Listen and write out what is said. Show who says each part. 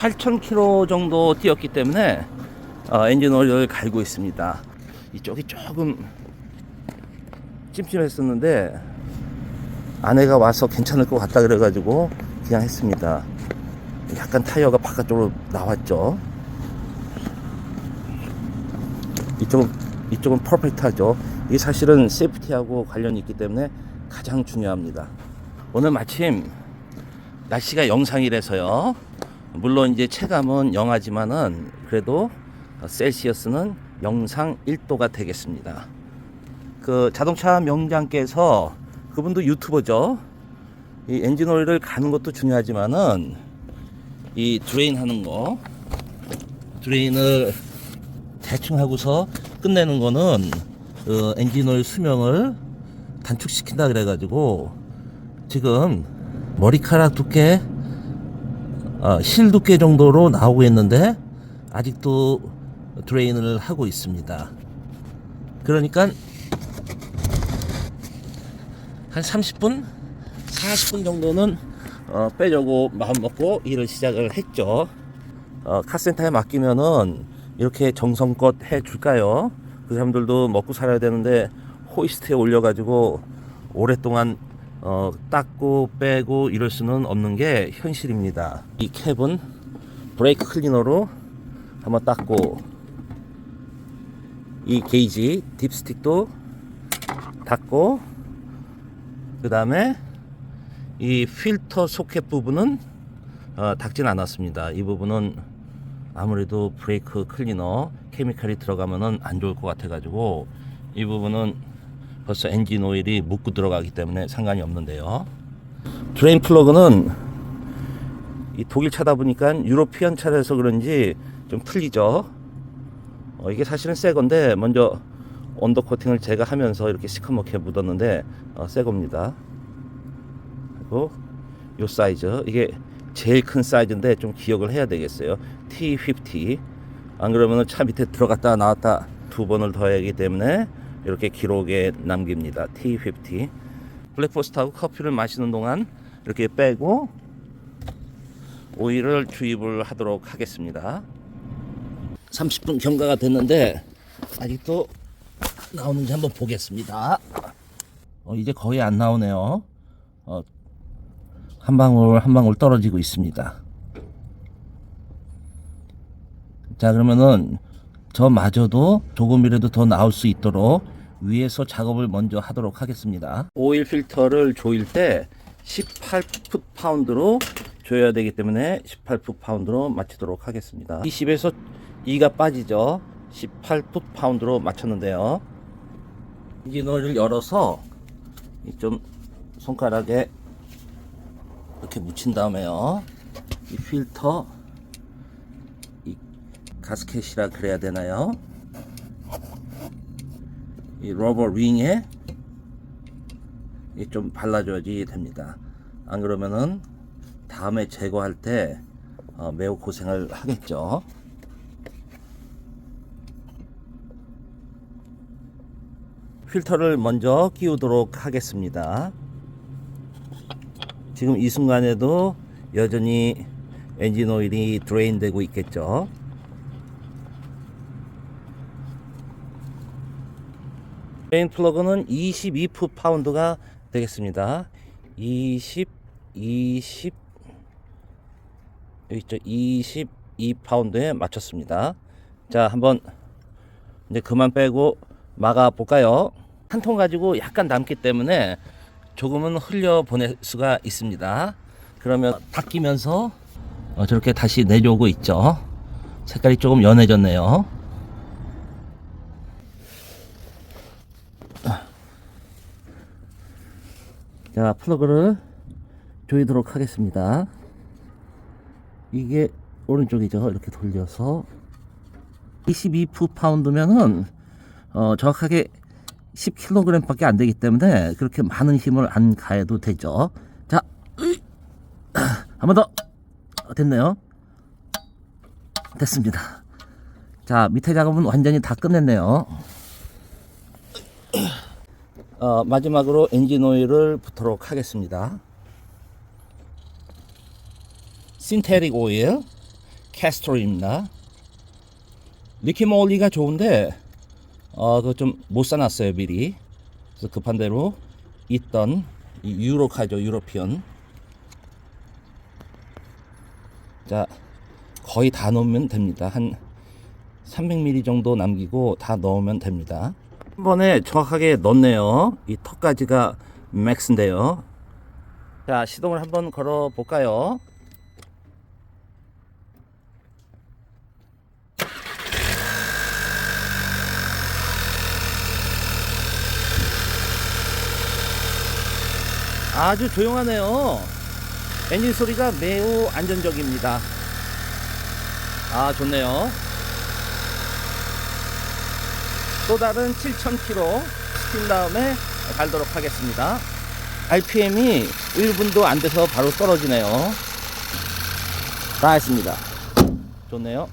Speaker 1: 8,000km 정도 뛰었기 때문에 어, 엔진 오일을 갈고 있습니다. 이쪽이 조금 찜찜했었는데 아내가 와서 괜찮을 것 같다 그래가지고 그냥 했습니다. 약간 타이어가 바깥쪽으로 나왔죠. 이쪽은 이쪽은 퍼펙트하죠. 이게 사실은 세이프티하고 관련이 있기 때문에 가장 중요합니다. 오늘 마침 날씨가 영상이라서요. 물론 이제 체감은 영하지만은 그래도 셀시어스는 영상 1도가 되겠습니다. 그 자동차 명장께서 그분도 유튜버죠. 이 엔진 오일을 가는 것도 중요하지만은 이 드레인 하는 거 드레인을 대충 하고서 끝내는 거는 그 엔진 오일 수명을 단축시킨다 그래가지고 지금 머리카락 두께 어, 실 두께 정도로 나오고 있는데 아직도 드레인을 하고 있습니다. 그러니까 한 30분, 40분 정도는 어, 빼려고 마음 먹고 일을 시작을 했죠. 어, 카센터에 맡기면은 이렇게 정성껏 해 줄까요? 그 사람들도 먹고 살아야 되는데 호이스트에 올려가지고 오랫동안 어, 닦고 빼고 이럴 수는 없는 게 현실입니다. 이 캡은 브레이크 클리너로 한번 닦고 이 게이지 딥스틱도 닦고 그 다음에 이 필터 소켓 부분은 어, 닦진 않았습니다. 이 부분은 아무래도 브레이크 클리너 케미칼이 들어가면은 안 좋을 것 같아 가지고 이 부분은 벌써 엔진 오일이 묻고 들어가기 때문에 상관이 없는데요. 드레인 플러그는 이 독일 차다 보니까 유로피언 차라서 그런지 좀 풀리죠. 어, 이게 사실은 새 건데 먼저 언더 코팅을 제가 하면서 이렇게 시커멓게 묻었는데 어, 새 겁니다. 그리고 요 사이즈 이게 제일 큰 사이즈인데 좀 기억을 해야 되겠어요. T50. 안 그러면 차 밑에 들어갔다 나왔다 두 번을 더 하기 때문에 이렇게 기록에 남깁니다. T50. 블랙포스트하고 커피를 마시는 동안 이렇게 빼고 오일을 주입을 하도록 하겠습니다. 30분 경과가 됐는데 아직도 나오는지 한번 보겠습니다. 어, 이제 거의 안 나오네요. 어, 한 방울 한 방울 떨어지고 있습니다. 자 그러면은 저마저도 조금이라도 더 나올 수 있도록 위에서 작업을 먼저 하도록 하겠습니다. 오일 필터를 조일 때 18풋 파운드로 조여야 되기 때문에 18풋 파운드로 맞추도록 하겠습니다. 20에서 2가 빠지죠. 18풋 파운드로 맞췄는데요. 인지너를 열어서 이좀 손가락에 이렇게 묻힌 다음에요. 이 필터 이 가스켓이라 그래야 되나요? 이 러버 링에 이좀 발라줘야지 됩니다. 안 그러면은 다음에 제거할 때 어, 매우 고생을 하겠죠. 필터를 먼저 끼우도록 하겠습니다. 지금 이 순간에도 여전히 엔진 오일이 드레인 되고 있겠죠. 메인 플러그는 22풋 파운드가 되겠습니다. 20, 20, 여기 있죠. 22 파운드에 맞췄습니다. 자, 한번 이제 그만 빼고 막아 볼까요? 한 통 가지고 약간 남기 때문에 조금은 흘려 보낼 수가 있습니다. 그러면 닦이면서 어, 저렇게 다시 내려오고 있죠. 색깔이 조금 연해졌네요. 자, 플러그를 조이도록 하겠습니다. 이게 오른쪽이죠. 이렇게 돌려서 22푸 파운드면은 어, 정확하게 10kg 밖에 안 되기 때문에 그렇게 많은 힘을 안 가해도 되죠. 자, 한 번 더. 어, 됐네요. 됐습니다. 자, 밑에 작업은 완전히 다 끝냈네요. 어, 마지막으로 엔진 오일을 붓도록 하겠습니다. 신테릭 오일. 캐스터입니다. 리키몰리가 좋은데 어, 그거 좀 못 사놨어요 미리. 그래서 급한 대로 있던 이 유로카죠 유로피언. 자 거의 다 넣으면 됩니다. 한 300ml 정도 남기고 다 넣으면 됩니다. 한 번에 정확하게 넣네요. 이 턱까지가 맥스인데요. 자 시동을 한번 걸어 볼까요? 아주 조용하네요. 엔진 소리가 매우 안전적입니다. 아, 좋네요. 또 다른 7,000km 시킨 다음에 달도록 하겠습니다. RPM이 1분도 안 돼서 바로 떨어지네요. 다 했습니다. 좋네요.